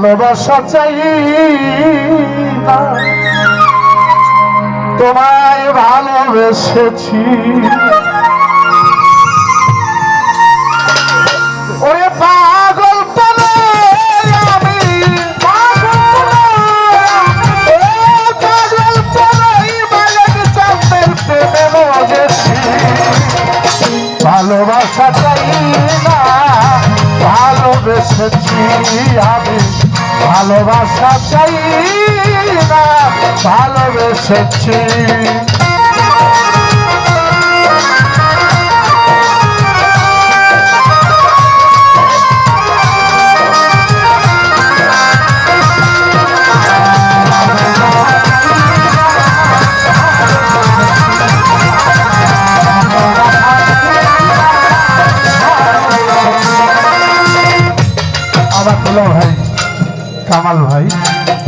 ভালোবাসা চাই না। তোমায় ভালোবেসেছি। ভালোবাসা চাই না ভালোবেসেছি।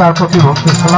তার প্রতি ভক্তি ছিল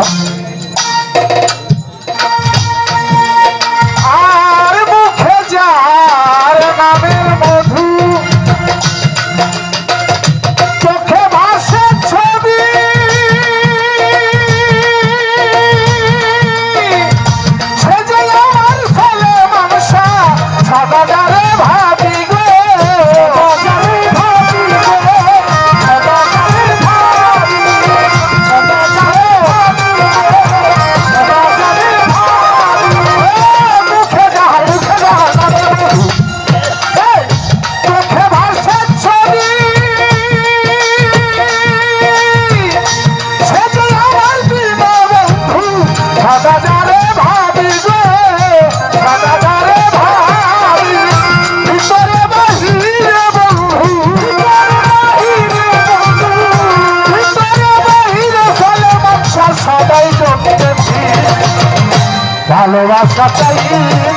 ভালোবাসা চাই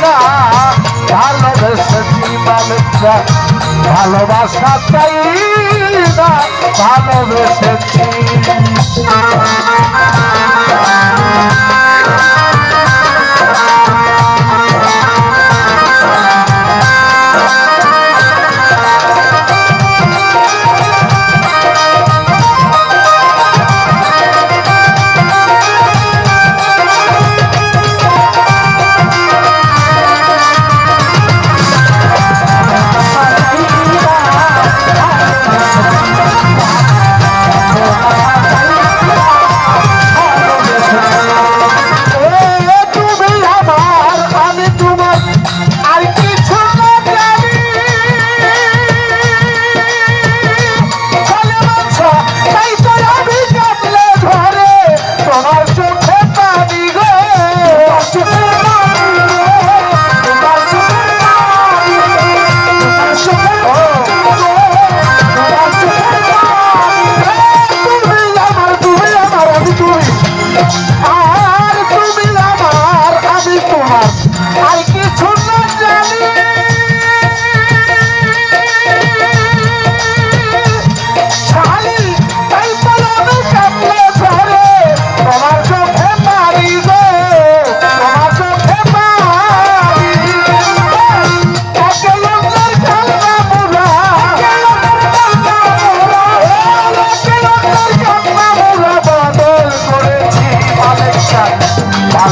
না ভালোবেসে জীবন ভালোবাসা চাই না ভালোবেসেছি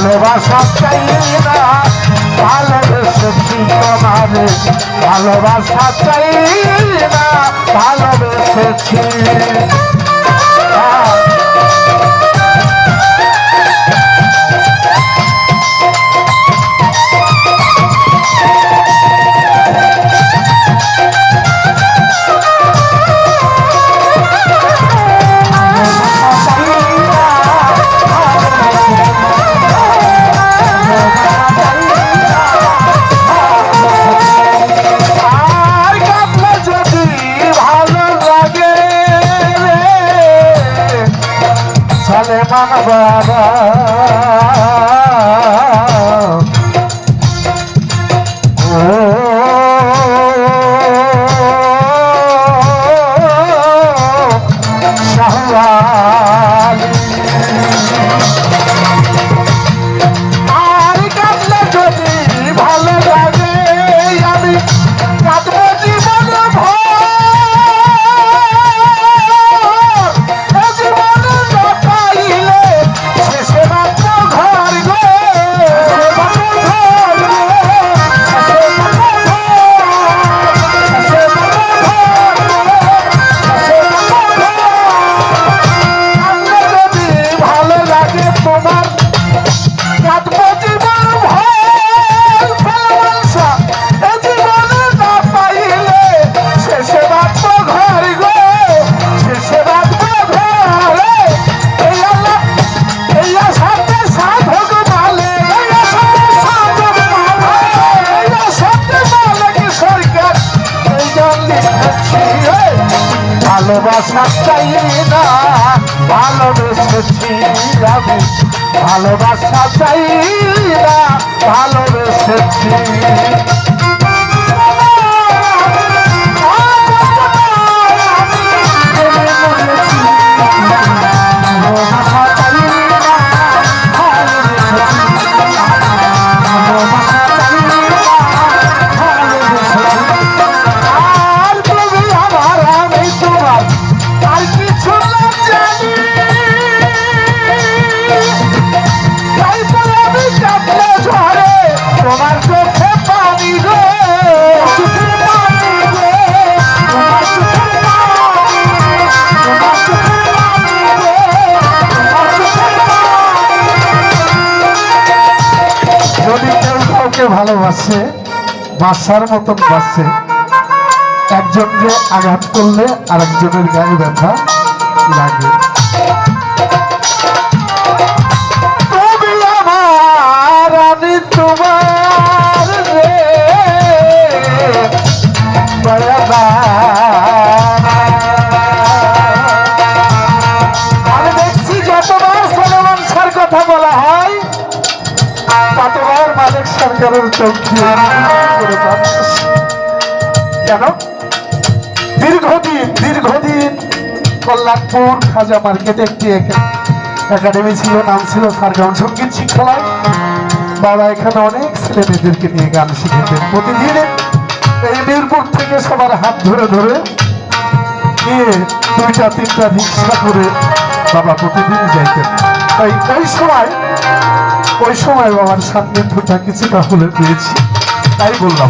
ভালোবাসা চাই না ভালোবেসে তোমার। ভালোবাসা চাই না ভালোবেসেছি। Baba. Toma! ভালোবাসা ভালোবাসে বাসার মতন বাসছে একজনকে আঘাত করলে আরেকজনের গায়ে ব্যথা লাগে। ততবার মালিক সরকারের কেন? দীর্ঘদিন দীর্ঘদিন কল্যাণপুর খাজা মার্কেটে একটি একা- একাডেমি ছিল, নাম ছিল সংগীত শিক্ষালয়। বাবা এখানে অনেক ছেলে মেয়েদেরকে নিয়ে গান শিখেছেন প্রতিদিন এই মিরপুর থেকে সবার হাত ধরে ধরে নিয়ে দুইটা, তিনটা রিক্সা করে বাবা প্রতিদিন যাইতেন। তাই ওই সময় ওই সময় বাবার সান্নিধ্যটা কিছুটা হলে পেয়েছি। তাই বললাম।